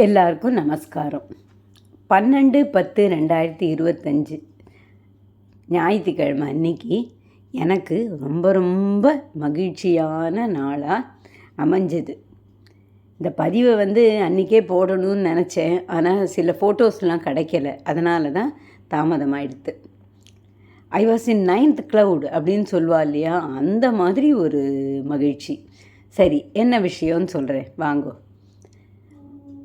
எல்லாருக்கும் நமஸ்காரம். பன்னெண்டு பத்து ரெண்டாயிரத்தி இருபத்தஞ்சு ஞாயிற்றுக்கிழமை அன்னைக்கு எனக்கு ரொம்ப ரொம்ப மகிழ்ச்சியான நாளாக அமைஞ்சது. இந்த பதிவை வந்து அன்றைக்கே போடணும்னு நினச்சேன். ஆனால் சில ஃபோட்டோஸ்லாம் கிடைக்கல. அதனால தான் தாமதமாயிடுது I was in ninth cloud அப்படின்னு சொல்லுவா இல்லையா? அந்த மாதிரி ஒரு மகிழ்ச்சி. சரி என்ன விஷயம்னு சொல்கிறேன் வாங்கோ.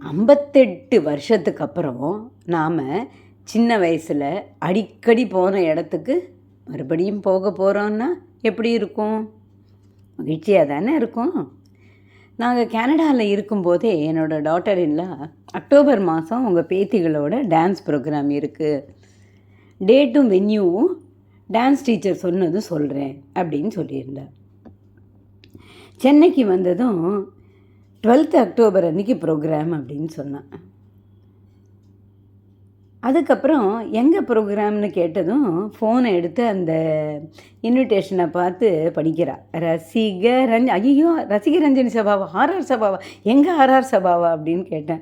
ஐம்பத்தெட்டு வருஷத்துக்கு அப்புறம் நாம் சின்ன வயசில் அடிக்கடி போன இடத்துக்கு மறுபடியும் போக போகிறோன்னா எப்படி இருக்கும்? மகிழ்ச்சியாக தானே இருக்கும்? நாங்கள் கனடாவில் இருக்கும்போதே என்னோடய டாட்டர் இல்லை அக்டோபர் மாதம் உங்கள் பேத்திகளோட டான்ஸ் ப்ரோக்ராம் இருக்குது டேட்டும் வென்யூவும் டான்ஸ் டீச்சர் சொன்னதும் சொல்கிறேன் அப்படின்னு சொல்லியிருந்தேன் சென்னைக்கு வந்ததும் டுவெல்த் அக்டோபர் அன்றைக்கி ப்ரோக்ராம் அப்படின்னு சொன்னான். அதுக்கப்புறம் எங்கே ப்ரோக்ராம்னு கேட்டதும் ஃபோனை எடுத்து அந்த இன்விடேஷனை பார்த்து படிக்கிறா. ரசிக ரஞ்ச ஐயோ ரசிக ரஞ்சனி சபாவா ஆர்ஆர் சபாவா எங்கே ஆர்ஆர் சபாவா அப்படின்னு கேட்டேன்.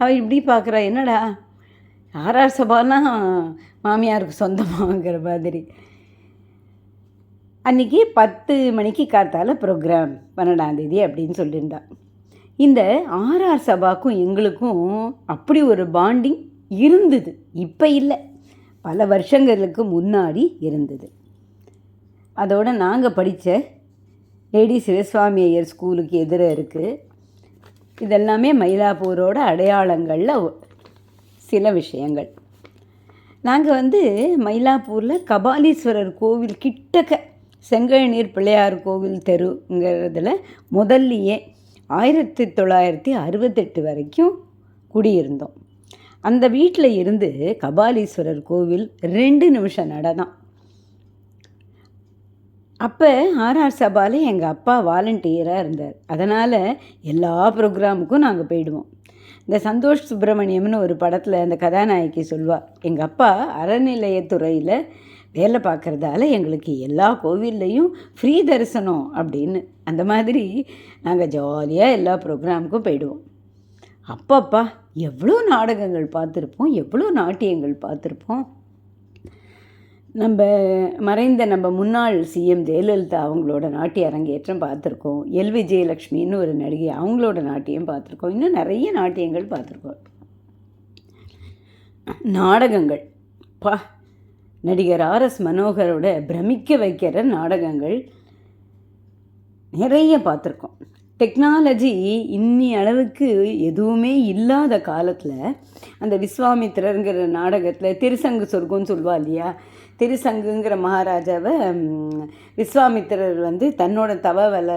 அவள் இப்படி பார்க்குறா என்னடா ஆர்ஆர் சபானா மாமியாருக்கு சொந்தமாகங்கிற மாதிரி. அன்றைக்கி பத்து மணிக்கு காத்தால் ப்ரோக்ராம் பன்னெண்டாந்தேதி அப்படின்னு சொல்லியிருந்தா. இந்த ஆர்ஆர் சபாக்கும் எங்களுக்கும் அப்படி ஒரு பாண்டிங் இருந்தது. இப்போ இல்லை. பல வருஷங்களுக்கு முன்னாடி இருந்தது. அதோட நாங்கள் படித்த லேடி சிவசுவாமி ஐயர் ஸ்கூலுக்கு எதிர இருக்குது இதெல்லாமே மயிலாப்பூரோட அடையாளங்களில் சில விஷயங்கள். நாங்கள் வந்து மயிலாப்பூரில் கபாலீஸ்வரர் கோவில் கிட்டக்க செங்கழநீர் பிள்ளையார் கோவில் தெருங்கிறதுல முதல்லையே ஆயிரத்தி தொள்ளாயிரத்தி அறுபத்தெட்டு வரைக்கும் குடியிருந்தோம். அந்த வீட்டில் இருந்து கபாலீஸ்வரர் கோவில் ரெண்டு நிமிஷம் நடதான் அப்போ ஆர்ஆர் சபாவில் எங்கள் அப்பா வாலண்டியராக இருந்தார். அதனால் எல்லா ப்ரோக்ராமுக்கும் நாங்கள் போயிடுவோம். இந்த சந்தோஷ் சுப்பிரமணியம்னு ஒரு படத்தில் அந்த கதாநாயகி சொல்வாள் எங்கள் அப்பா அறநிலையத்துறையில் வேலை பார்க்குறதால எங்களுக்கு எல்லா கோவில்லையும் ஃப்ரீ தரிசனம் அப்படின்னு. அந்த மாதிரி நாங்கள் ஜாலியாக எல்லா ப்ரோக்ராமுக்கும் போயிடுவோம். அப்பப்பா எவ்வளோ நாடகங்கள் பார்த்துருப்போம் எவ்வளோ நாட்டியங்கள் பார்த்துருப்போம். நம்ம மறைந்த நம்ம முன்னாள் சிஎம் ஜெயலலிதா அவங்களோட நாட்டிய அரங்கேற்றம் பார்த்துருக்கோம். எல். விஜயலக்ஷ்மின்னு ஒரு நடிகை அவங்களோட நாட்டியம் பார்த்துருக்கோம். இன்னும் நிறைய நாட்டியங்கள் பார்த்துருக்கோம். நாடகங்கள். பா நடிகர் ஆர்எஸ் மனோகரோட பிரமிக்க வைக்கிற நாடகங்கள் நிறைய பார்த்துருக்கோம். டெக்னாலஜி இன்னி அளவுக்கு எதுவுமே இல்லாத காலத்தில் அந்த விஸ்வாமித்திரருங்கிற நாடகத்தில் திருசங்கு சொர்க்கம்னு சொல்லுவா இல்லையா? திருசங்குங்கிற மகாராஜாவை விஸ்வாமித்திரர் வந்து தன்னோட தவ வல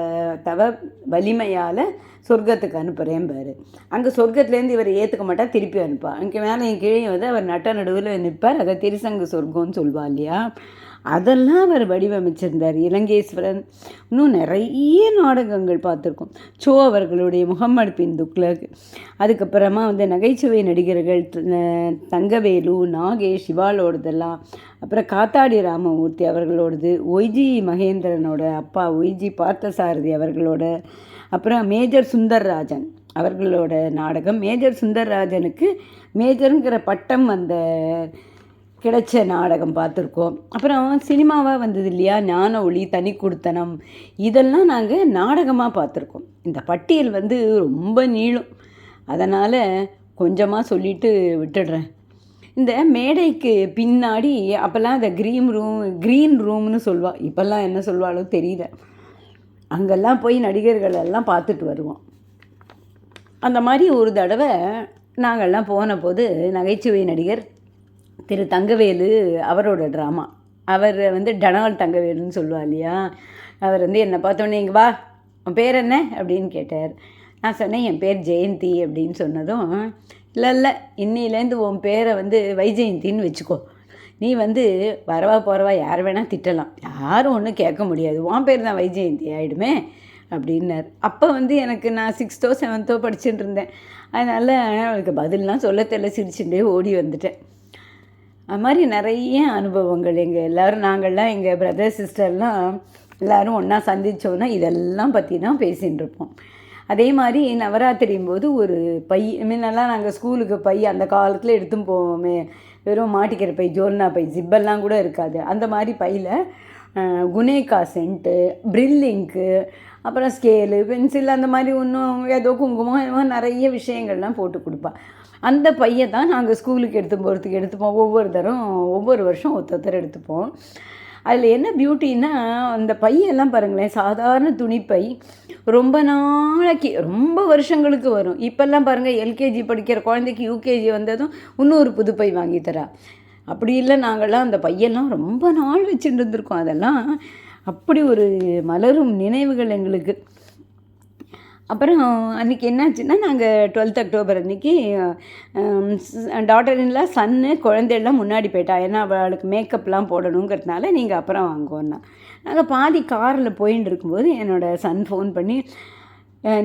தவ வலிமையால் சொர்க்கத்துக்கு அனுப்புகிறேன் பாரு. அங்கே சொர்க்கத்துலேருந்து இவர் ஏற்றுக்க மாட்டால் திருப்பி அனுப்பா. அங்கே மேலே என் கீழே வந்து அவர் நட்ட நடுவில் நிற்பார். அதை திருசங்கு சொர்க்கம்னு சொல்வா இல்லையா? அதெல்லாம் அவர் வடிவமைச்சிருந்தார் இலங்கேஸ்வரன். இன்னும் நிறைய நாடகங்கள் பார்த்துருக்கோம். சோ அவர்களுடைய முகம்மது பின் துக்லக் அதுக்கப்புறமா வந்து நகைச்சுவை நடிகர்கள் தங்கவேலு நாகேஷ் சிவாலோடதெல்லாம் அப்புறம் காத்தாடி ராமமூர்த்தி அவர்களோடது ஒய்ஜி மகேந்திரனோட அப்பா ஒய்ஜி பார்த்தசாரதி அவர்களோட அப்புறம் மேஜர் சுந்தர்ராஜன் அவர்களோட நாடகம். மேஜர் சுந்தர்ராஜனுக்கு மேஜருங்கிற பட்டம் அந்த கிடைச்ச நாடகம் பார்த்துருக்கோம். அப்புறம் சினிமாவாக வந்தது இல்லையா? ஞான ஒளி தனி கொடுத்தனம் இதெல்லாம் நாங்கள் நாடகமாக பார்த்துருக்கோம். இந்த பட்டியல் வந்து ரொம்ப நீளும். அதனால் கொஞ்சமாக சொல்லிட்டு விட்டுடுறேன். இந்த மேடைக்கு பின்னாடி அப்போல்லாம் அந்த க்ரீன் ரூம் க்ரீன் ரூம்னு சொல்லுவாள் இப்போல்லாம் என்ன சொல்லுவாளோ தெரியல. அங்கெல்லாம் போய் நடிகர்கள் எல்லாம் பார்த்துட்டு வருவோம். அந்த மாதிரி ஒரு தடவை நாங்கள்லாம் போன போது நகைச்சுவை நடிகர் திரு தங்கவேலு அவரோட ட்ராமா அவர் வந்து டனால் தங்கவேலுன்னு சொல்லுவா இல்லையா? அவர் வந்து என்னை பார்த்தோன்னே இங்கே வா உன் பேர் என்ன? அப்படின்னு கேட்டார். நான் சொன்னேன் என் பேர் ஜெயந்தி அப்படின்னு சொன்னதும் இல்லை இல்லை இன்னிலேருந்து உன் பேரை வந்து வைஜெயந்தின்னு வச்சுக்கோ. நீ வந்து வரவா போகிறவா யார் வேணால் திட்டலாம். யாரும் ஒன்றும் கேட்க முடியாது. உன் பேர் தான் வைஜெயந்தி ஆகிடுமே அப்படின்னார். அப்போ வந்து எனக்கு நான் சிக்ஸ்த்தோ செவன்த்தோ படிச்சுட்டு இருந்தேன். அதனால் அவளுக்கு பதிலெலாம் சொல்ல தெரியல சிரிச்சுட்டே ஓடி வந்துட்டேன். அது மாதிரி நிறைய அனுபவங்கள். எங்கள் எல்லோரும் நாங்கள்லாம் எங்கள் பிரதர் சிஸ்டர்லாம் எல்லோரும் ஒன்றா சந்தித்தோன்னா இதெல்லாம் பற்றி தான் பேசிகிட்டு இருப்போம். அதே மாதிரி நவராத்திரியும் போது ஒரு பை முன்னெல்லாம் நாங்கள் ஸ்கூலுக்கு பை அந்த காலத்தில் எடுத்துன்னு போவோமே. வெறும் மாட்டிக்கிற பை ஜோல்னா பை ஜிப்பெல்லாம் கூட இருக்காது. அந்த மாதிரி பையில் குனேகா சென்ட்டு ப்ரில்லிங்க்கு அப்புறம் ஸ்கேலு பென்சில் அந்த மாதிரி இன்னும் ஏதோ குங்குமம் நிறைய விஷயங்கள்லாம் போட்டு கொடுப்பா. அந்த பையை தான் நாங்கள் ஸ்கூலுக்கு எடுத்து போகிறதுக்கு எடுத்துப்போம். ஒவ்வொரு தரம் ஒவ்வொரு வருஷம் ஒருத்தர் எடுத்துப்போம். அதில் என்ன பியூட்டின்னா அந்த பையெல்லாம் பாருங்களேன் சாதாரண துணிப்பை ரொம்ப நாளைக்கு ரொம்ப வருஷங்களுக்கு வரும். இப்போல்லாம் பாருங்கள் எல்கேஜி படிக்கிற குழந்தைக்கு யூகேஜி வந்ததும் இன்னொரு புது பை வாங்கி தரா. அப்படி இல்லை நாங்கள்லாம் அந்த பையெல்லாம் ரொம்ப நாள் வச்சுட்டு இருந்திருக்கோம் அதெல்லாம் அப்படி ஒரு மலரும் நினைவுகள் எங்களுக்கு. அப்புறம் அன்றைக்கி என்னாச்சுன்னா நாங்கள் டுவெல்த் அக்டோபர் அன்றைக்கி டாட்டர் இன்லாம் சன்னு குழந்தையெல்லாம் முன்னாடி போயிட்டா. ஏன்னா அவளுக்கு மேக்கப்லாம் போடணுங்கிறதுனால நீங்கள் அப்புறம் வாங்குவோன்னா. நாங்கள் பாதி காரில் போயின்னு இருக்கும்போது என்னோடய சன் ஃபோன் பண்ணி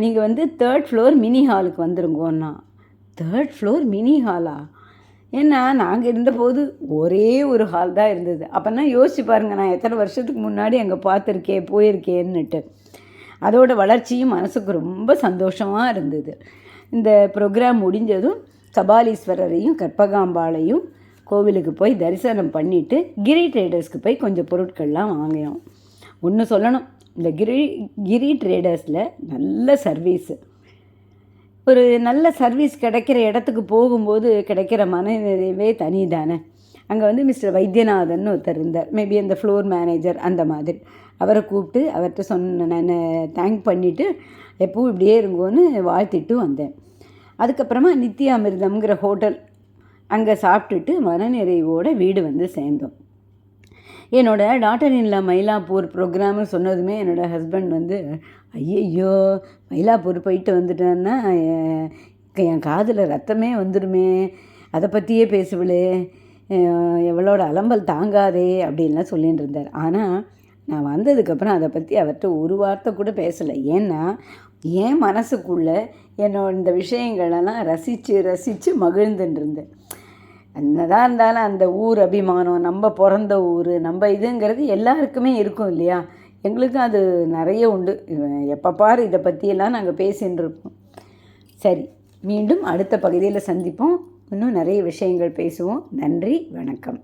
நீங்கள் வந்து தேர்ட் ஃப்ளோர் மினி ஹாலுக்கு வந்துருங்கோன்னா. தேர்ட் ஃப்ளோர் மினி ஹாலா ஏன்னா நாங்கள் இருந்தபோது ஒரே ஒரு ஹால் தான் இருந்தது. அப்போனா யோசிச்சு பாருங்கள் நான் எத்தனை வருஷத்துக்கு முன்னாடி அங்கே பார்த்துருக்கேன் போயிருக்கேன்னுட்டு. அதோட வளர்ச்சியும் மனசுக்கு ரொம்ப சந்தோஷமாக இருந்தது. இந்த ப்ரோக்ராம் முடிஞ்சதும் கபாலீஸ்வரரையும் கற்பகாம்பாளையும் கோவிலுக்கு போய் தரிசனம் பண்ணிவிட்டு கிரி ட்ரேடர்ஸ்க்கு போய் கொஞ்சம் பொருட்கள்லாம் வாங்கினோம். ஒன்று சொல்லணும் இந்த கிரி கிரி ட்ரேடர்ஸில் நல்ல சர்வீஸு ஒரு நல்ல சர்வீஸ் கிடைக்கிற இடத்துக்கு போகும்போது கிடைக்கிற மனநிறைவே தனி தானே அங்கே வந்து மிஸ்டர் வைத்தியநாதன் ஒருத்தர் இருந்தார். மேபி அந்த ஃப்ளோர் மேனேஜர் அந்த மாதிரி. அவரை கூப்பிட்டு அவர்கிட்ட சொன்ன நான் தேங்க் பண்ணிவிட்டு எப்பவும் இப்படியே இருங்கோன்னு வாழ்த்திட்டு வந்தேன். அதுக்கப்புறமா நித்யா அமிர்தம்ங்கிற ஹோட்டல் அங்கே சாப்பிட்டுட்டு மனநிறைவோடு வீடு வந்து சேர்ந்தோம். என்னோடய டாட்டர் இன்லா மயிலாப்பூர் ப்ரோக்ராம்னு சொன்னதுமே என்னோடய ஹஸ்பண்ட் வந்து ஐயையோ மயிலாப்பூர் போயிட்டு வந்துட்டேன்னா என் காதில் ரத்தமே வந்துடுமே அதை பற்றியே பேசுவளே எவ்வளோட அலம்பல் தாங்காதே அப்படின்லாம் சொல்லிட்டு இருந்தார். ஆனால் நான் வந்ததுக்கப்புறம் அதை பற்றி அவர்கிட்ட ஒரு வார்த்தை கூட பேசலை. ஏன்னா என் மனசுக்குள்ளே என்னோட இந்த விஷயங்களெல்லாம் ரசித்து ரசித்து மகிழ்ந்துட்டு இருந்தேன் என்னதான் இருந்தாலும் அந்த ஊர் அபிமானம் நம்ம பிறந்த ஊர் நம்ம இதுங்கிறது எல்லாருக்குமே இருக்கும் இல்லையா? எங்களுக்கும் அது நிறைய உண்டு. எப்போ பாரு இதை பற்றியெல்லாம் நாங்கள் பேசின்னு இருப்போம் சரி மீண்டும் அடுத்த பகுதியில் சந்திப்போம். இன்னும் நிறைய விஷயங்கள் பேசுவோம். நன்றி வணக்கம்.